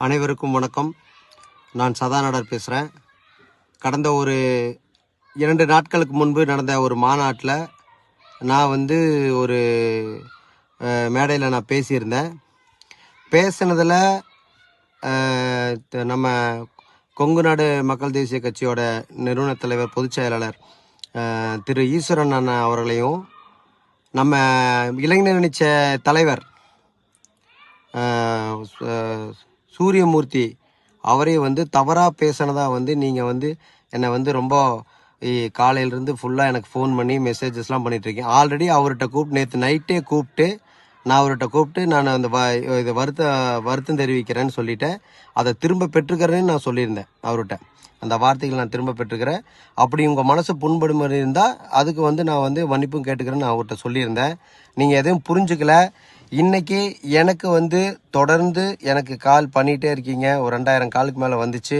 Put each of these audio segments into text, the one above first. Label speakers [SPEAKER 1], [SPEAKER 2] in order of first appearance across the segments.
[SPEAKER 1] அனைவருக்கும் வணக்கம். நான் சதாநடர் பேசுகிறேன் கடந்த ஒரு இரண்டு நாட்களுக்கு முன்பு நடந்த ஒரு மாநாட்டில் நான் வந்து ஒரு மேடையில் நான் பேசியிருந்தேன். பேசினதில் நம்ம கொங்கு நாடு மக்கள் தேசிய கட்சியோட நிறுவனத் தலைவர் பொதுச் செயலாளர் திரு ஈஸ்வரன் அண்ணா அவர்களையும் நம்ம இளைஞர் நினைச்ச தலைவர் சூரியமூர்த்தி அவரே வந்து தவறாக பேசினதாக வந்து நீங்கள் வந்து என்னை வந்து ரொம்ப காலையிலேருந்து ஃபுல்லாக எனக்கு ஃபோன் பண்ணி மெசேஜஸ்லாம் பண்ணிகிட்ருக்கேன் ஆல்ரெடி அவர்கிட்ட கூப்பிட்டு நேற்று நைட்டே கூப்பிட்டு நான் அவர்கிட்ட கூப்பிட்டு நான் அந்த வ இது வருத்த வருத்தம் தெரிவிக்கிறேன்னு சொல்லிட்டேன். அதை திரும்ப பெற்றுக்கிறேன்னு நான் சொல்லியிருந்தேன் அவர்கிட்ட. அந்த வார்த்தைகள் நான் திரும்ப பெற்றுக்கிறேன். அப்படி உங்கள் மனசு புண்படும் இருந்தால் அதுக்கு வந்து நான் வந்து மன்னிப்பும் கேட்டுக்கிறேன்னு நான் அவர்கிட்ட சொல்லியிருந்தேன். நீங்கள் எதுவும் புரிஞ்சுக்கல. இன்னைக்கு எனக்கு வந்து தொடர்ந்து எனக்கு கால் பண்ணிகிட்டே இருக்கீங்க. ஒரு ரெண்டாயிரம் காலுக்கு மேலே வந்துச்சு.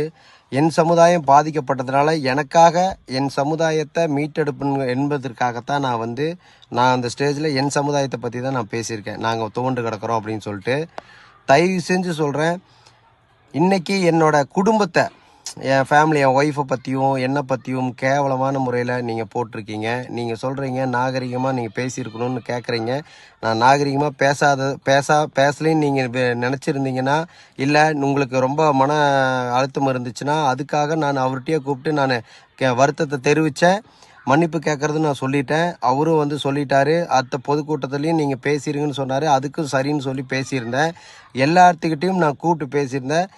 [SPEAKER 1] என் சமுதாயம் பாதிக்கப்பட்டதுனால எனக்காக என் சமுதாயத்தை மீட்டெடுப்பு என்பதற்காகத்தான் நான் வந்து நான் அந்த ஸ்டேஜில் என் சமுதாயத்தை பற்றி தான் நான் பேசியிருக்கேன். நாங்கள் துவண்டு கிடக்குறோம் அப்படின்னு சொல்லிட்டு. தயவு செஞ்சு சொல்கிறேன் இன்றைக்கி என்னோட குடும்பத்தை என் ஃபேமிலி என் ஒய்ஃபை பற்றியும் என்னை பற்றியும் கேவலமான முறையில் நீங்கள் போட்டிருக்கீங்க. நீங்கள் சொல்கிறீங்க நாகரிகமாக நீங்கள் பேசியிருக்கணும்னு கேட்குறீங்க நான் நாகரிகமாக பேசாத பேசா பேசலேன்னு நீங்கள் நினச்சிருந்தீங்கன்னா இல்லை உங்களுக்கு ரொம்ப மன அழுத்தம் இருந்துச்சுன்னா அதுக்காக நான் அவர்கிட்டயே கூப்பிட்டு நான் கே வருத்தத்தை தெரிவித்தேன் மன்னிப்பு கேட்குறது நான் சொல்லிட்டேன். அவரும் வந்து சொல்லிட்டாரு. அடுத்த பொதுக்கூட்டத்துலேயும் நீங்கள் பேசிடுங்கன்னு சொன்னார். அதுக்கும் சரின்னு சொல்லி பேசியிருந்தேன். எல்லாத்துக்கிட்டேயும் நான் கூப்பிட்டு பேசியிருந்தேன்.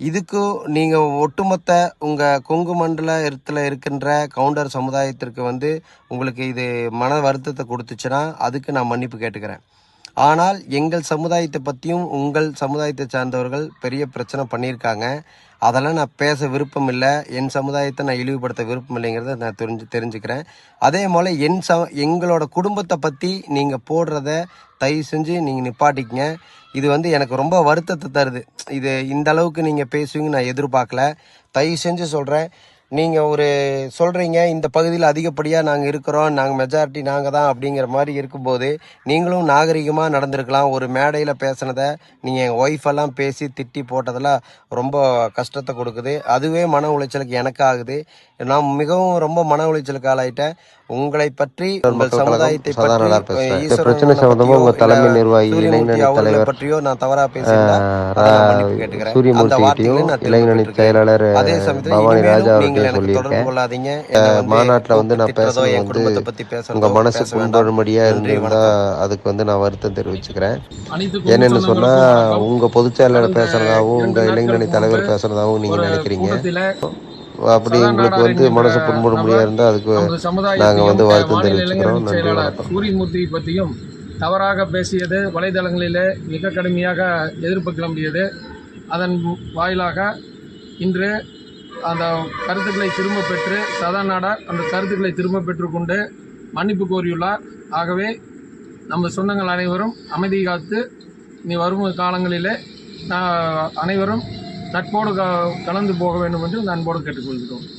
[SPEAKER 1] இதுக்கு நீங்கள் ஒட்டுமொத்த உங்கள் கொங்கு மண்டலத்தில் இருக்கின்ற கவுண்டர் சமுதாயத்திற்கு வந்து உங்களுக்கு இது மன வருத்தத்தை கொடுத்துச்சுன்னா அதுக்கு நான் மன்னிப்பு கேட்டுக்கிறேன். ஆனால் எங்கள் சமுதாயத்தை பற்றியும் உங்கள் சமுதாயத்தை சார்ந்தவர்கள் பெரிய பிரச்சனை பண்ணியிருக்காங்க. அதெல்லாம் நான் பேச விருப்பம் இல்லை என் சமுதாயத்தை நான் இழிவுபடுத்த விருப்பம் இல்லைங்கிறத நான் தெரிஞ்சு தெரிஞ்சுக்கிறேன். அதே போல் என் ச எங்களோட குடும்பத்தை பற்றி நீங்கள் போடுறத தயவு செஞ்சு நீங்கள் நிப்பாட்டிக்கங்க. இது வந்து எனக்கு ரொம்ப வருத்தத்தை தருது. இது இந்த அளவுக்கு நீங்கள் பேசுவீங்க நான் எதிர்பார்க்கல. தயவு செஞ்சு சொல்கிறேன் நீங்கள் ஒரு சொல்கிறீங்க இந்த பகுதியில் அதிகப்படியாக நாங்கள் இருக்கிறோம் நாங்கள் மெஜாரிட்டி நாங்கள் தான் அப்படிங்கிற மாதிரி இருக்கும்போது நீங்களும் நாகரிகமாக நடந்திருக்கலாம். ஒரு மேடையில் பேசுனதை நீங்கள் எங்கள் ஒய்ஃபெல்லாம் பேசி திட்டி போட்டதெல்லாம் ரொம்ப கஷ்டத்தை கொடுக்குது. அதுவே மன உளைச்சலுக்கு எனக்கு ஆகுது. நான் மிகவும் ரொம்ப மன உளைச்சலுக்கு ஆளாயிட்டேன். உங்களை பற்றி உங்கள் சமுதாயத்தை பற்றி பற்றியோ, நான் தவறா பேசியிருந்தா அதை நான் மன்னிப்பு கேட்டுக்கிறேன். அந்த வார்த்தைகளை நான் அதே சமயத்துல நீங்கள்
[SPEAKER 2] சொல்லியிருக்கேன் மாநாட்டில் வந்து நான்
[SPEAKER 1] என்
[SPEAKER 2] வந்து
[SPEAKER 1] குடும்பத்தை பத்தி பேசுறதோ
[SPEAKER 2] உங்க மனசு
[SPEAKER 1] பேச வேண்டாம்.
[SPEAKER 2] புண்படும்படியா
[SPEAKER 1] நன்றி,
[SPEAKER 2] இருந்திருந்தா. அதுக்கு வந்து நான் வருத்தம் தெரிவிச்சுக்கிறேன். என்னன்னு
[SPEAKER 3] குழு
[SPEAKER 2] சொன்னா
[SPEAKER 3] சொந்தங்களுக்கும் வணக்கம்.
[SPEAKER 2] உங்க பொதுச் செயலாளர்
[SPEAKER 3] கடந்த
[SPEAKER 2] பேசுறதாவும் உங்க
[SPEAKER 3] இரண்டு
[SPEAKER 2] இளைஞரணி தலைவர்
[SPEAKER 3] முன்பு
[SPEAKER 2] பேசுறதாவும் நீங்க
[SPEAKER 3] ஒரு
[SPEAKER 2] நினைக்கிறீங்க. அப்படி உங்களுக்கு வந்து மனசு புண்படும்படியா
[SPEAKER 3] நபர்
[SPEAKER 2] இருந்தா அதுக்கு
[SPEAKER 3] நமது
[SPEAKER 2] நாங்க
[SPEAKER 3] சமுதாயத்தையும்
[SPEAKER 2] வந்து வருத்தம் தெரிவிச்சுக்கிறோம். நன்றி வணக்கம்.
[SPEAKER 3] சூரியமூர்த்தி பற்றியும் தவறாக பேசியது வலைதளங்களிலே மிக கடுமையாக எதிர்ப்பு கிளம்பியது. அதன் வாயிலாக இன்று அந்த கருத்துக்களை திரும்ப பெற்று சதா நாடார் அந்த கருத்துக்களை திரும்ப பெற்றுக்கொண்டு மன்னிப்பு கோரியுள்ளார். ஆகவே நம்ம சொந்தங்கள் அனைவரும் அமைதி காத்து நீ வரும் காலங்களிலே நான் அனைவரும் நட்போடு க- கலந்து போக வேண்டும் என்று அன்போடு கேட்டுக்கொள்கிறோம்.